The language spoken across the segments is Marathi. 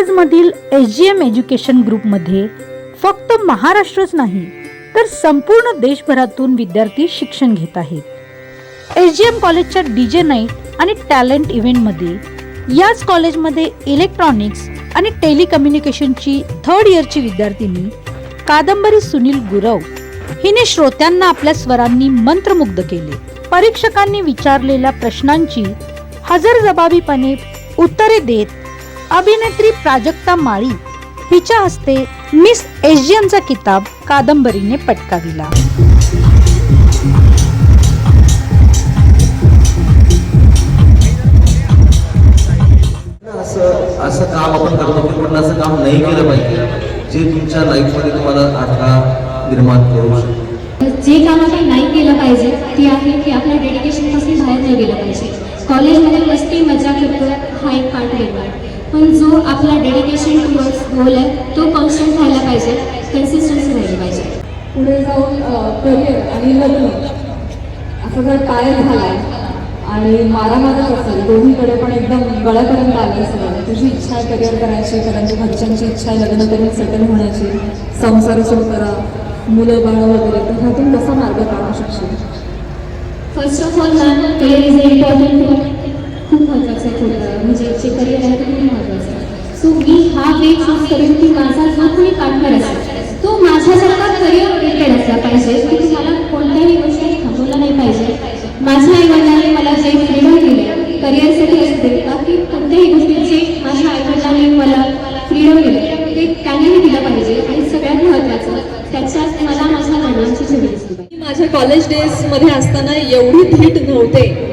कॉलेजमधील एस जी एम एज्युकेशन ग्रुपमध्ये फक्त महाराष्ट्रच नाही तर संपूर्ण देशभरातून विद्यार्थी शिक्षण घेत आहेत. एस जी एम कॉलेजच्या डी जे नाईट आणि टॅलेंट इव्हेंटमध्ये याच कॉलेजमध्ये इलेक्ट्रॉनिक्स आणि टेलिकम्युनिकेशनची थर्ड इयरची विद्यार्थिनी कादंबरी सुनील गुरव हिने श्रोत्यांना आपल्या स्वरांनी मंत्रमुग्ध केले. परीक्षकांनी विचारलेल्या प्रश्नांची हजरजबाबीपणे उत्तरे देत अभिनेत्री प्राजक्ता माळी हिच्या हस्ते मिस एशियनचा किताब कादंबरीने पटकाविला. असं असं काम आपण करतो की पण असं काम नाही केलं पाहिजे जे तुमच्या लाईफमध्ये तुम्हाला अडथळा निर्माण करू शकतो. जे काम आपण नाही केलं पाहिजे ते आहे की आपल्या डेडिकेशनपासून बाहेर नाही गेलं पाहिजे. कॉलेजमध्ये मस्ती मजा करतो हा एक पार्ट वेगळा आहे. पण जो आपला डेडिकेशन टुवर्ड्स गोल आहे तो कॉन्स्टंट राहायला पाहिजे कन्सिस्टन्सी राहिली पाहिजे. पुढे जाऊन करिअर आणि लग्न असं जर काय झालाय आणि मारामारच असेल दोन्हीकडे पण एकदम गळ्यापर्यंत आलं सगळं तुझी इच्छा आहे करिअर करायची कारण घरच्यांची इच्छा आहे लग्न करून सेटल होण्याची संसार सुरू करा मुलं बाळं वगैरे तर ह्यातून कसा मार्ग काढू शकशील? First of all ma'am career is a important खूप महत्त्वाचं आहे थोडं. म्हणजे जे करिअर आहे ते खूप महत्त्वाचं आहे. सो मी हा वे चूज करेन की माझा जो कोणी पार्टनर असेल तो माझ्यासारखा करिअर ओरिएंटेड असला पाहिजे की तुम्हाला कोणत्याही गोष्टी थांबवलं नाही पाहिजे. माझ्या आईवडिलांनी मला जे फ्रीडम दिले करिअरसाठी असते दे बाकी कोणत्याही गोष्टीचे माझ्या आईवडिलांनी मला फ्रीडम दिले ते त्यांनीही दिलं पाहिजे आणि सगळ्यात महत्त्वाचं त्याच्यात मला माझ्या वडिलांची माझ्या कॉलेज डेजमध्ये असताना एवढी थीट नव्हते.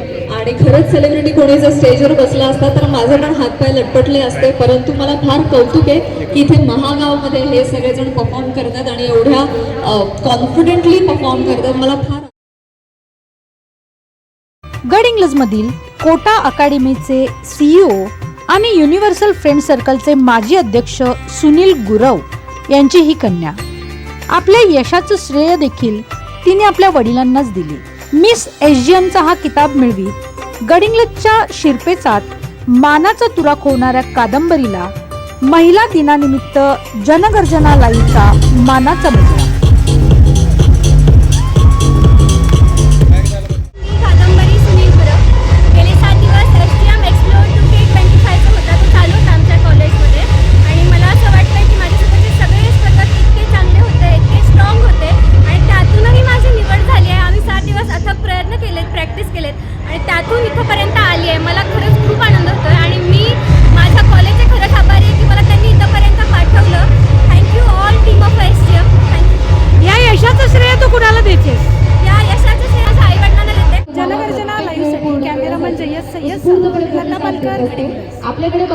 आणि खरंच सेलिब्रिटी कोणी जर स्टेजवर बसला असता तर माझे पण हातपाय लटपटले असते. परंतु मला फार कौतुक आहे की इथे महागावमध्ये हे सगळेजण परफॉर्म करतात आणि एवढ्या कॉन्फिडेंटली परफॉर्म करतात. मला फार गड इंग्लजमधील कोटा अकादमीचे सीईओ आणि युनिव्हर्सल फ्रेंड सर्कलचे माजी अध्यक्ष सुनील गुरव यांची ही कन्या. आपल्या यशाचं श्रेय देखील तिने आपल्या वडिलांनाच दिले. मिस एशियनचा हा किताब मिळवीत गडिंग्लजच्या शिरपेचात मानाचा तुरा खोवणाऱ्या कादंबरीला महिला दिनानिमित्त जनगर्जना लाईव्हचा मानाचा मुद्रा. प्रॅक्टिस केलेत आणि त्यातून इथंपर्यंत आली आहे. मला खरंच खूप आनंद होतो आहे आणि मी माझ्या कॉलेजचे खरंच आभारी आहे की मला त्यांनी इथंपर्यंत पाठवलं. Thank you all team of S T M thank you या यशाचं श्रेय तू कुणाला देतेस? या यशाचं श्रेय माझ्या आईवडिलांना देते. जनगर्जना लाईव्हसाठी कॅमेरामन जयस सय्यद लता पालकर आपल्याकडे